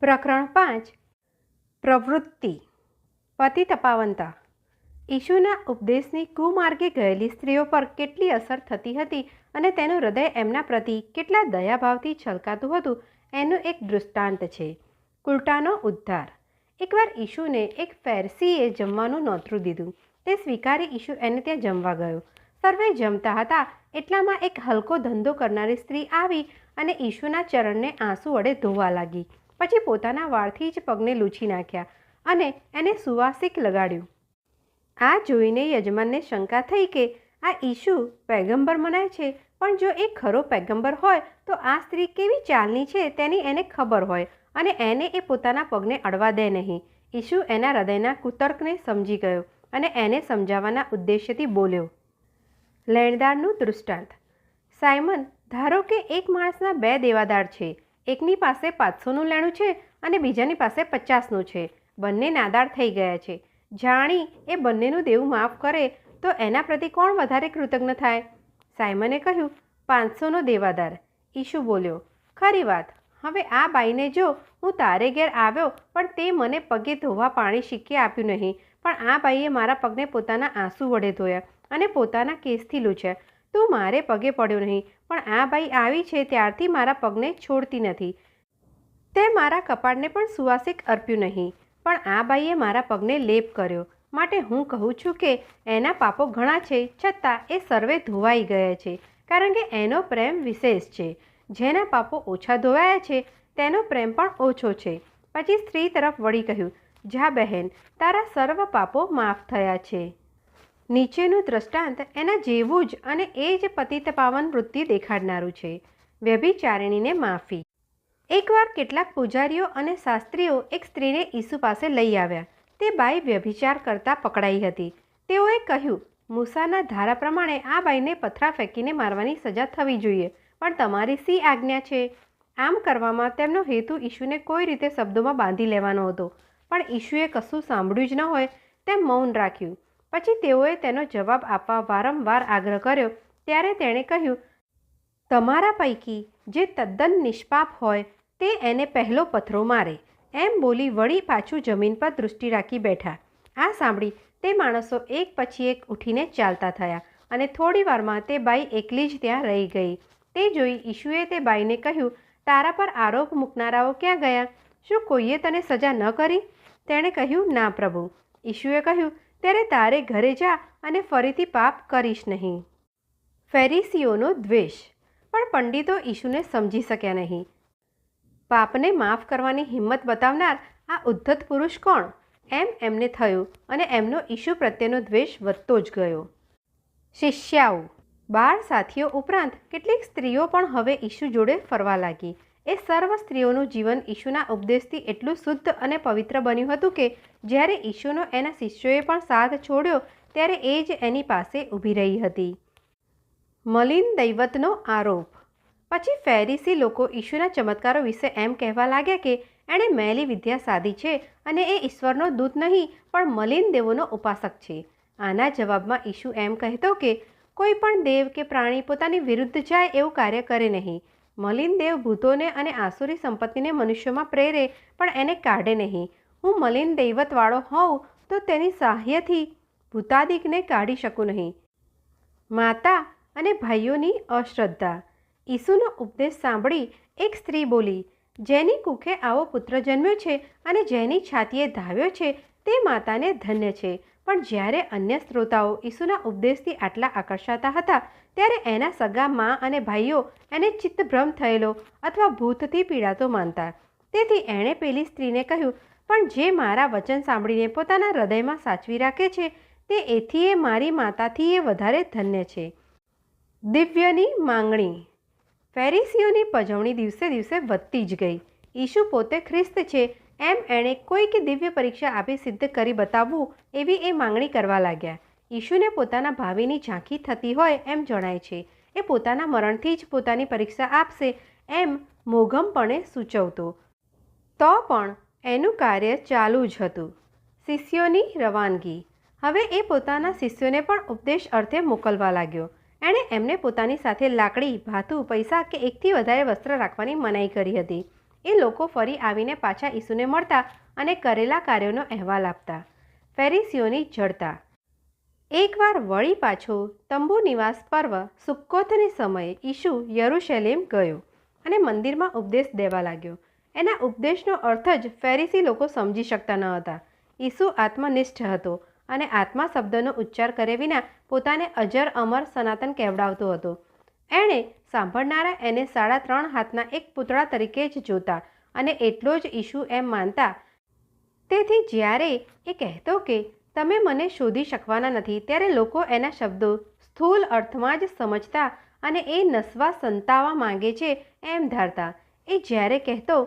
પ્રકરણ પાંચ. પ્રવૃત્તિ. પતિ તપાવંતા. ઈશુના ઉપદેશની કુમાર્ગે ગયેલી સ્ત્રીઓ પર કેટલી અસર થતી હતી અને તેનું હૃદય એમના પ્રતિ કેટલા દયાભાવથી છલકાતું હતું, એનું એક દૃષ્ટાંત છે. કુલટાનો ઉદ્ધાર. એકવાર ઈશુને એક ફેરસીએ જમવાનું નોતરું દીધું. તે સ્વીકારી ઈશુ એને ત્યાં જમવા ગયો. સર્વે જમતા હતા, એટલામાં એક હલકો ધંધો કરનારી સ્ત્રી આવી અને ઈશુના ચરણને આંસુ વડે ધોવા લાગી. પછી પોતાના વાળથી જ પગને લૂછી નાખ્યા અને એને સુવાસિક લગાડ્યું. આ જોઈને યજમાનને શંકા થઈ કે આ ઈશુ પેગંબર મનાય છે, પણ જો એ ખરો પેગંબર હોય, તો આ સ્ત્રી કેવી ચાલની છે તેની એને ખબર હોય અને એને એ પોતાના પગને અડવા દે નહીં. ઈશુ એના હૃદયના કુતર્કને સમજી ગયો અને એને સમજાવવાના ઉદ્દેશ્યથી બોલ્યો, લેણદારનું દૃષ્ટાંત. સાયમન, ધારો કે એક માણસના બે દેવાદાર છે એકની પાસે પાંચસોનું લેણું છે અને બીજાની પાસે પચાસનું છે. બંને નાદાર થઈ ગયા છે. જાણી એ બંનેનું દેવું માફ કરે તો એના પ્રતિ કોણ વધારે કૃતજ્ઞ થાય? સાયમને કહ્યું, પાંચસોનો દેવાદાર. ઈશુ બોલ્યો, ખરી વાત. હવે આ બાઈને જો હું તારે ઘેર આવ્યો પણ તે મને પગે ધોવા પાણી શીખી આપ્યું નહીં. પણ આ બાઈએ મારા પગને પોતાના આંસુ વડે ધોયા અને પોતાના કેસથી લૂછ્યા. તું મારે પગે પડ્યો નહીં. પણ આ બાઈ આવી છે ત્યારથી મારા પગને છોડતી નથી. તે મારા કપાળને પણ સુવાસિક અર્પ્યું નહીં. પણ આ બાઈએ મારા પગને લેપ કર્યો. માટે હું કહું છું કે એના પાપો ઘણા છે, છતાં એ સર્વે ધોવાઈ ગયા છે. કારણ કે એનો પ્રેમ વિશેષ છે. જેના પાપો ઓછા ધોવાયા છે, તેનો પ્રેમ પણ ઓછો છે. પછી સ્ત્રી તરફ વળી કહ્યું, જા બહેન, તારા સર્વ પાપો માફ થયા છે. નીચેનું દ્રષ્ટાંત એના જેવું જ અને એ જ પતિત પાવન વૃત્તિ દેખાડનારું છે. વ્યભિચારિણીને માફી. એકવાર કેટલાક પૂજારીઓ અને શાસ્ત્રીઓ એક સ્ત્રીને ઈસુ પાસે લઈ આવ્યા. તે બાઈ વ્યભિચાર કરતાં પકડાઈ હતી. તેઓએ કહ્યું, મૂસાના ધારા પ્રમાણે આ બાઈને પથરા ફેંકીને મારવાની સજા થવી જોઈએ, પણ તમારી સી આજ્ઞા છે? આમ કરવામાં તેમનો હેતુ ઈશુને કોઈ રીતે શબ્દોમાં બાંધી લેવાનો હતો. પણ ઈશુએ કશું સાંભળ્યું જ ન હોય તેમ મૌન રાખ્યું. પછી તેઓએ તેનો જવાબ આપવા વારંવાર આગ્રહ કર્યો. ત્યારે તેણે કહ્યું, તમારા પૈકી જે તદ્દન નિષ્પાપ હોય તે એને પહેલો પથરો મારે. એમ બોલી વળી પાછું જમીન પર દૃષ્ટિ રાખી બેઠા. આ સાંભળી તે માણસો એક પછી એક ઉઠીને ચાલતા થયા અને થોડીવારમાં તે બાઈ એકલી જ ત્યાં રહી ગઈ. તે જોઈ ઈશુએ તે બાઈને કહ્યું, તારા પર આરોપ મૂકનારાઓ ક્યાં ગયા? શું કોઈએ તને સજા ન કરી? તેણે કહ્યું, ના પ્રભુ. ઈશુએ કહ્યું ત્યારે તારે ઘરે જા અને ફરીથી પાપ કરીશ નહીં. ફેરીસીઓનો દ્વેષ. પણ પંડિતો ઈશુને સમજી શક્યા નહીં. પાપને માફ કરવાની હિંમત બતાવનાર આ ઉદ્ધત પુરુષ કોણ? એમ એમને થયું અને એમનો ઈશુ પ્રત્યેનો દ્વેષ વધતો જ ગયો. શિષ્યાઓ. બાળ સાથીઓ ઉપરાંત કેટલીક સ્ત્રીઓ પણ હવે ઈશુ જોડે ફરવા લાગી. એ સર્વ સ્ત્રીઓનું જીવન ઈશુના ઉપદેશથી એટલું શુદ્ધ અને પવિત્ર બન્યું હતું કે જ્યારે ઈશુનો એના શિષ્યોએ પણ સાથ છોડ્યો, ત્યારે એ જ એની પાસે ઊભી રહી હતી. મલિન દૈવતનો આરોપ. પછી ફેરીસી લોકો ઈશુના ચમત્કારો વિશે એમ કહેવા લાગ્યા કે એણે મેલી વિદ્યા સાધી છે અને એ ઈશ્વરનો દૂત નહીં, પણ મલિન દેવોનો ઉપાસક છે. આના જવાબમાં ઈશુ એમ કહેતો કે કોઈ પણ દેવ કે પ્રાણી પોતાની વિરુદ્ધ જાય એવું કાર્ય કરે નહીં. મલિન દેવ ભૂતોને અને આસુરી સંપત્તિને મનુષ્યોમાં પ્રેરે, પણ એને કાઢે નહીં. હું મલિન દૈવતવાળો હોઉં, તો તેની સહાયથી ભૂતાદિકને કાઢી શકું નહીં. માતા અને ભાઈઓની અશ્રદ્ધા. ઈસુનો ઉપદેશ સાંભળી એક સ્ત્રી બોલી, જેની કુખે આવો પુત્ર જન્મ્યો છે અને જેની છાતીએ ધાવ્યો છે, તે માતાને ધન્ય છે. પણ જ્યારે અન્ય શ્રોતાઓ ઈસુના ઉપદેશથી આટલા આકર્ષાતા હતા, ત્યારે એના સગા મા અને ભાઈઓ એને ચિત્તભ્રમ થયેલો અથવા ભૂતથી પીડાતો માનતા. તેથી એણે પેલી સ્ત્રીને કહ્યું, પણ જે મારા વચન સાંભળીને પોતાના હૃદયમાં સાચવી રાખે છે, તે એથી એ મારી માતાથી એ વધારે ધન્ય છે. દિવ્યની માંગણી. ફેરીસીઓની પજવણી દિવસે દિવસે વધતી જ ગઈ. ઈશુ પોતે ખ્રિસ્ત છે એમ એણે કોઈક દિવ્ય પરીક્ષા આપી સિદ્ધ કરી બતાવવું એવી એ માંગણી કરવા લાગ્યા. ઈશુને પોતાના ભાવિની ઝાંખી થતી હોય એમ જણાય છે. એ પોતાના મરણથી જ પોતાની પરીક્ષા આપશે એમ મોઘમપણે સૂચવતો. તો પણ એનું કાર્ય ચાલુ જ હતું. શિષ્યોની રવાનગી. હવે એ પોતાના શિષ્યોને પણ ઉપદેશ અર્થે મોકલવા લાગ્યો. એણે એમને પોતાની સાથે લાકડી, ભાથું, પૈસા કે એકથી વધારે વસ્ત્ર રાખવાની મનાઈ કરી હતી. એ લોકો ફરી આવીને પાછા ઈસુને મળતા અને કરેલા કાર્યોનો અહેવાલ આપતા. ફેરીસીઓની જડતા. એકવાર વળી પાછો તંબુ નિવાસ પર્વ સુક્કોતને સમયે ઈશુ યરુશલેમ ગયો અને મંદિરમાં ઉપદેશ દેવા લાગ્યો. એના ઉપદેશનો અર્થ જ ફેરીસી લોકો સમજી શકતા ન હતા. ઈસુ આત્મનિષ્ઠ હતો અને આત્મા શબ્દનો ઉચ્ચાર કરે વિના પોતાને અજર અમર સનાતન કહેવડાવતો હતો. એણે સાંભળનારા એને સાડા ત્રણ હાથના એક પૂતળા તરીકે જ જોતા અને એટલો જ ઈશુ એમ માનતા, તેથી જ્યારે એ કહેતો કે તમે મને શોધી શકવાના નથી, ત્યારે લોકો એના શબ્દો સ્થૂલ અર્થમાં જ સમજતા અને એ નસવા સંતાવા માંગે છે એમ ધારતા. એ જ્યારે કહેતો,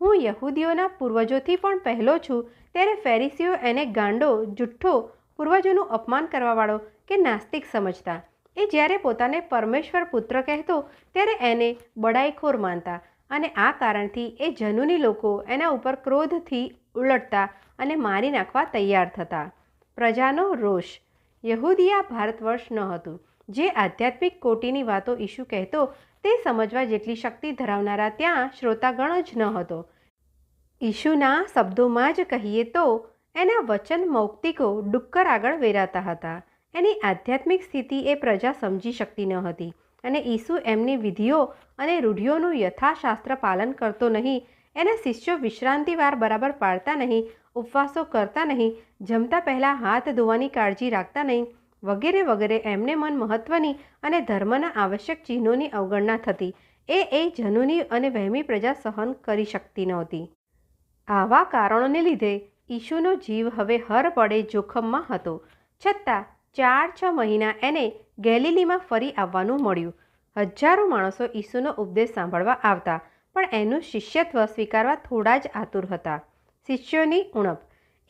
હું યહૂદીઓના પૂર્વજોથી પણ પહેલો છું, ત્યારે ફેરીસીઓ એને ગાંડો, જુઠ્ઠો પૂર્વજોનું અપમાન કરવાવાળો કે નાસ્તિક સમજતા. એ જ્યારે પોતાને પરમેશ્વર પુત્ર કહેતો, ત્યારે એને બડાઈખોર માનતા અને આ કારણથી એ જનુની લોકો એના ઉપર ક્રોધથી ઉલટતા અને મારી નાખવા તૈયાર થતા. પ્રજાનો રોષ. યહૂદિયા ભારતવર્ષ ન હતું. જે આધ્યાત્મિક કોટીની વાતો ઈશુ કહેતો, તે સમજવા જેટલી શક્તિ ધરાવનારા ત્યાં શ્રોતાગણ જ ન હતો. ઈશુના શબ્દોમાં જ કહીએ તો, એના વચન મૌક્તિકો ડુક્કર આગળ વેરાતા હતા. એની આધ્યાત્મિક સ્થિતિ એ પ્રજા સમજી શકતી ન હતી. અને ઈસુ એમની વિધિઓ અને રૂઢિઓનું યથાશાસ્ત્ર પાલન કરતો નહીં. એના શિષ્યો વિશ્રાંતિવાર બરાબર પાડતા નહીં, ઉપવાસો કરતા નહીં, જમતા પહેલાં હાથ ધોવાની કાળજી રાખતા નહીં, વગેરે વગેરે એમને મન મહત્ત્વની અને ધર્મના આવશ્યક ચિહ્નોની અવગણના થતી. એ એ જનુની અને વહેમી પ્રજા સહન કરી શકતી નહોતી. આવા કારણોને લીધે ઈશુનો જીવ હવે હર પડે જોખમમાં હતો. છતાં ચાર છ મહિના એને ગેલિલીમાં ફરી આવવાનું મળ્યું. હજારો માણસો ઈસુનો ઉપદેશ સાંભળવા આવતા, પણ એનું શિષ્યત્વ સ્વીકારવા થોડા જ આતુર હતા. શિષ્યોની ઉણપ.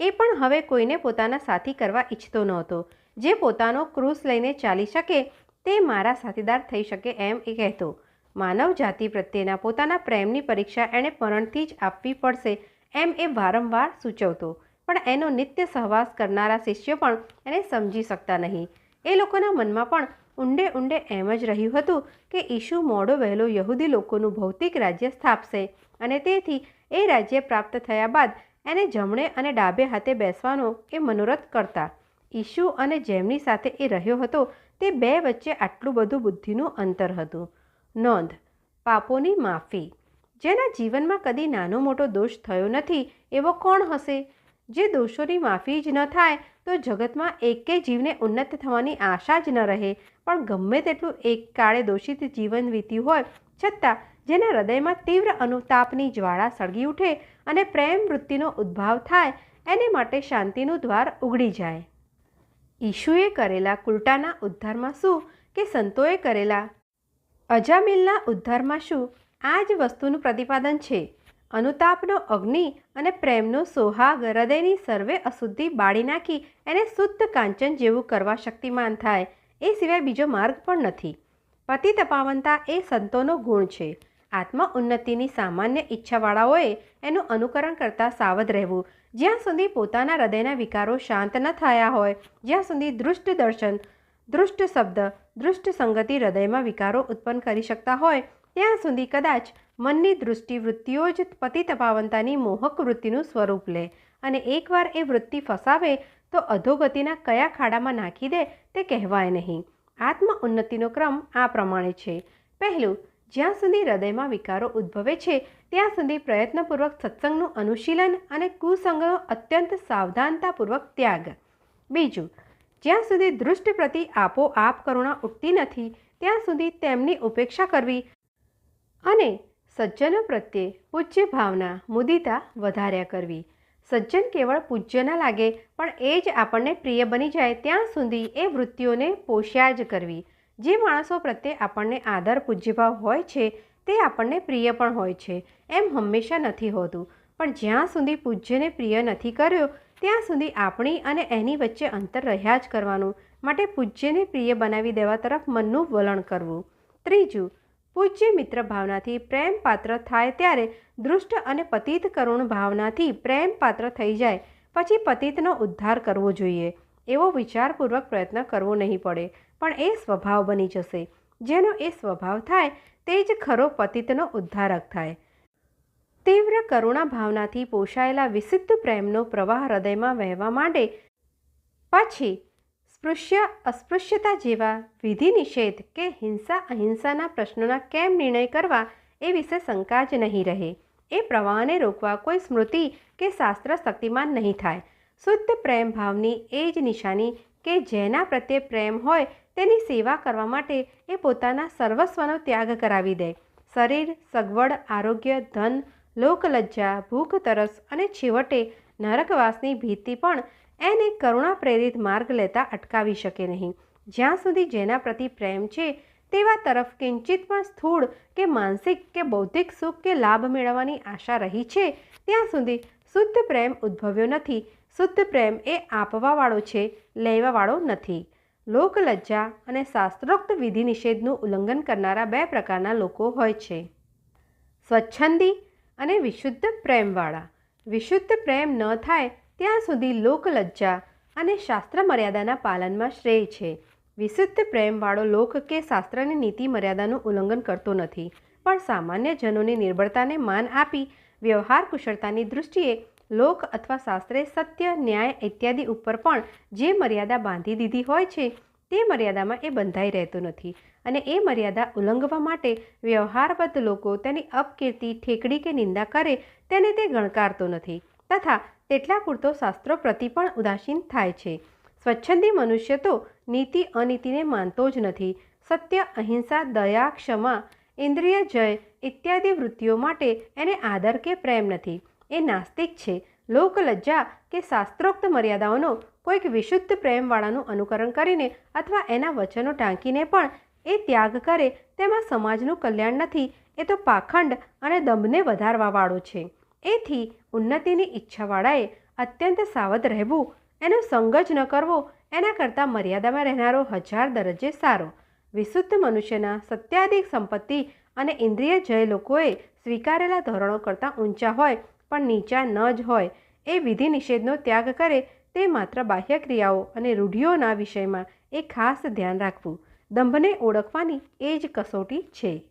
એ પણ હવે કોઈને પોતાના સાથી કરવા ઈચ્છતો નહોતો. જે પોતાનો ક્રૂસ લઈને ચાલી શકે, તે મારા સાથીદાર થઈ શકે એમ એ કહેતો. માનવ જાતિ પ્રત્યેના પોતાના પ્રેમની પરીક્ષા એણે પરણથી જ આપવી પડશે એમ એ વારંવાર સૂચવતો. પણ એનો નિત્ય સહવાસ કરનારા શિષ્યો પણ એને સમજી શકતા નહીં. એ લોકોના મનમાં પણ ઊંડે ઊંડે એમ જ રહ્યું હતું કે ઈશુ મોડો વહેલો યહૂદી લોકોનું ભૌતિક રાજ્ય સ્થાપશે અને તેથી એ રાજ્ય પ્રાપ્ત થયા બાદ એને જમણે અને ડાબે હાથે બેસવાનો એ મનોરથ કરતા. ઈશુ અને જેમની સાથે એ રહ્યો હતો તે બે વચ્ચે આટલું બધું બુદ્ધિનું અંતર હતું. નોંધ, પાપોની માફી. જેના જીવનમાં કદી નાનો મોટો દોષ થયો નથી એવો કોણ હશે? જે દોષોની માફી જ ન થાય, તો જગતમાં એકે જીવને ઉન્નત થવાની આશા જ ન રહે. પણ ગમે તેટલું એક કાળે દોષિત જીવન વીત્યું હોય, છતાં જેના હૃદયમાં તીવ્ર અનુતાપની જ્વાળા સળગી ઉઠે અને પ્રેમ વૃત્તિનો ઉદ્ભાવ થાય, એને માટે શાંતિનું દ્વાર ઉગડી જાય. ઈશુએ કરેલા કુલટાના ઉદ્ધારમાં શું કે સંતોએ કરેલા? અજામિલના ઉદ્ધારમાં શું? આ જ વસ્તુનું પ્રતિપાદન છે. અનુતાપનો અગ્નિ અને પ્રેમનો સોહાગ હૃદયની સર્વે અશુદ્ધિ બાળી નાખી એને શુદ્ધ કાંચન જેવું કરવા શક્તિમાન થાય. એ સિવાય બીજો માર્ગ પણ નથી. પતિ તપાવનતા એ સંતોનો ગુણ છે. આત્મ ઉન્નતિની સામાન્ય ઈચ્છાવાળાઓએ એનું અનુકરણ કરતાં સાવધ રહેવું. જ્યાં સુધી પોતાના હૃદયના વિકારો શાંત ન થયા હોય, જ્યાં સુધી દૃષ્ટ દર્શન, દૃષ્ટ શબ્દ, દૃષ્ટ સંગતિ હૃદયમાં વિકારો ઉત્પન્ન કરી શકતા હોય ત્યાં સુધી કદાચ મનની દૃષ્ટિ વૃત્તિઓ જ પતિ તપાવનતાની મોહક વૃત્તિનું સ્વરૂપ લે અને એકવાર એ વૃત્તિ ફસાવે તો અધોગતિના કયા ખાડામાં નાખી દે તે કહેવાય નહીં. આત્મ ઉન્નતિનો ક્રમ આ પ્રમાણે છે. પહેલું, જ્યાં સુધી હૃદયમાં વિકારો ઉદ્ભવે છે, ત્યાં સુધી પ્રયત્નપૂર્વક સત્સંગનું અનુશીલન અને કુસંગનો અત્યંત સાવધાનતાપૂર્વક ત્યાગ. બીજું, જ્યાં સુધી દૃષ્ટ પ્રતિ આપોઆપ કરુણા ઉઠતી નથી, ત્યાં સુધી તેમની ઉપેક્ષા કરવી અને સજ્જનો પ્રત્યે પૂજ્ય ભાવના મુદિતા વધાર્યા કરવી. સજ્જન કેવળ પૂજ્ય ન લાગે, પણ એ જ આપણને પ્રિય બની જાય ત્યાં સુધી એ વૃત્તિઓને પોષ્યા જ કરવી. જે માણસો પ્રત્યે આપણને આદર પૂજ્યભાવ હોય છે, તે આપણને પ્રિય પણ હોય છે, એમ હંમેશા નથી હોતું. પણ જ્યાં સુધી પૂજ્યને પ્રિય નથી કર્યો, ત્યાં સુધી આપણી અને એની વચ્ચે અંતર રહ્યા જ કરવાનું. માટે પૂજ્યને પ્રિય બનાવી દેવા તરફ મનનું વલણ કરવું. ત્રીજું પૂજ્ય મિત્ર ભાવનાથી પ્રેમ પાત્ર થાય ત્યારે દૃષ્ટ અને પતિત કરુણ ભાવનાથી પ્રેમ પાત્ર થઈ જાય. પછી પતિતનો ઉદ્ધાર કરવો જોઈએ. એવો વિચારપૂર્વક પ્રયત્ન કરવો નહીં પડે, પણ એ સ્વભાવ બની જશે. જેનો એ સ્વભાવ થાય, તે જ ખરો પતિતનો ઉદ્ધારક થાય. તીવ્ર કરુણા ભાવનાથી પોષાયેલા વિશુદ્ધ પ્રેમનો પ્રવાહ હૃદયમાં વહેવા માંડે. પછી સ્પૃશ્ય અસ્પૃશ્યતા જેવા વિધિ નિષેધ કે હિંસા, અહિંસાના પ્રશ્નોના કેમ નિર્ણય કરવા એ વિશે શંકા જ નહીં રહે. એ પ્રવાહને રોકવા કોઈ સ્મૃતિ કે શાસ્ત્ર શક્તિમાન નહીં થાય. શુદ્ધ પ્રેમ ભાવની એ જ નિશાની કે જેના પ્રત્યે પ્રેમ હોય તેની સેવા કરવા માટે એ પોતાના સર્વસ્વનો ત્યાગ કરાવી દે. શરીર, સગવડ, આરોગ્ય, ધન, લોકલજ્જા, ભૂખ, તરસ અને છેવટે નરકવાસની ભીતિ પણ એને કરુણા પ્રેરિત માર્ગ લેતા અટકાવી શકે નહીં. જ્યાં સુધી જેના પ્રતિ પ્રેમ છે, તેવા તરફ કિંચિત પણ સ્થૂળ કે માનસિક કે બૌદ્ધિક સુખ કે લાભ મેળવવાની આશા રહી છે, ત્યાં સુધી શુદ્ધ પ્રેમ ઉદ્ભવ્યો નથી. શુદ્ધ પ્રેમ એ આપવાવાળો છે, લેવાવાળો નથી. લોકલજ્જા અને શાસ્ત્રોક્ત વિધિ નિષેધનું ઉલ્લંઘન કરનારા બે પ્રકારના લોકો હોય છે. સ્વચ્છંદી અને વિશુદ્ધ પ્રેમવાળા. વિશુદ્ધ પ્રેમ ન થાય ત્યાં સુધી લોકલજ્જા અને શાસ્ત્ર મર્યાદાના પાલનમાં શ્રેય છે. વિશુદ્ધ પ્રેમવાળો લોક કે શાસ્ત્રની નીતિ મર્યાદાનું ઉલ્લંઘન કરતો નથી, પણ સામાન્ય જનોની નિર્બળતાને માન આપી વ્યવહાર કુશળતાની દૃષ્ટિએ લોક અથવા શાસ્ત્રે સત્ય, ન્યાય ઇત્યાદિ ઉપર પણ જે મર્યાદા બાંધી દીધી હોય છે, તે મર્યાદામાં એ બંધાઈ રહેતો નથી અને એ મર્યાદા ઉલ્લંઘવા માટે વ્યવહારબદ્ધ લોકો તેની અપકીર્તિ, ઠેકડી કે નિંદા કરે તેને તે ગણકારતો નથી તથા તેટલા પૂરતો શાસ્ત્રો પ્રતિ પણ ઉદાસીન થાય છે. સ્વચ્છંદી મનુષ્ય તો નીતિ અનીતિને માનતો જ નથી. સત્ય, અહિંસા, દયા, ક્ષમા, ઇન્દ્રિય, જય ઇત્યાદિ વૃત્તિઓ માટે એને આદર કે પ્રેમ નથી. એ નાસ્તિક છે. લોકલજ્જા કે શાસ્ત્રોક્ત મર્યાદાઓનો કોઈક વિશુદ્ધ પ્રેમવાળાનું અનુકરણ કરીને અથવા એના વચનો ટાંકીને પણ એ ત્યાગ કરે તેમાં સમાજનું કલ્યાણ નથી. એ તો પાખંડ અને દંભને વધારવાવાળો છે. એથી ઉન્નતિની ઈચ્છાવાળાએ અત્યંત સાવધ રહેવું, એનો સંગ જ ન કરવો, એના કરતાં મર્યાદામાં રહેનારો હજાર દરજ્જે સારો. વિશુદ્ધ મનુષ્યના સત્યાધિક સંપત્તિ અને ઇન્દ્રિય જય લોકોએ સ્વીકારેલા ધોરણો કરતાં ઊંચા હોય, પણ નીચા ન જ હોય, એ વિધિ નિષેધનો ત્યાગ કરે તે માત્ર બાહ્ય ક્રિયાઓ અને રૂઢિઓના વિષયમાં એ ખાસ ધ્યાન રાખવું. દંભને ઓળખવાની એ જ કસોટી છે.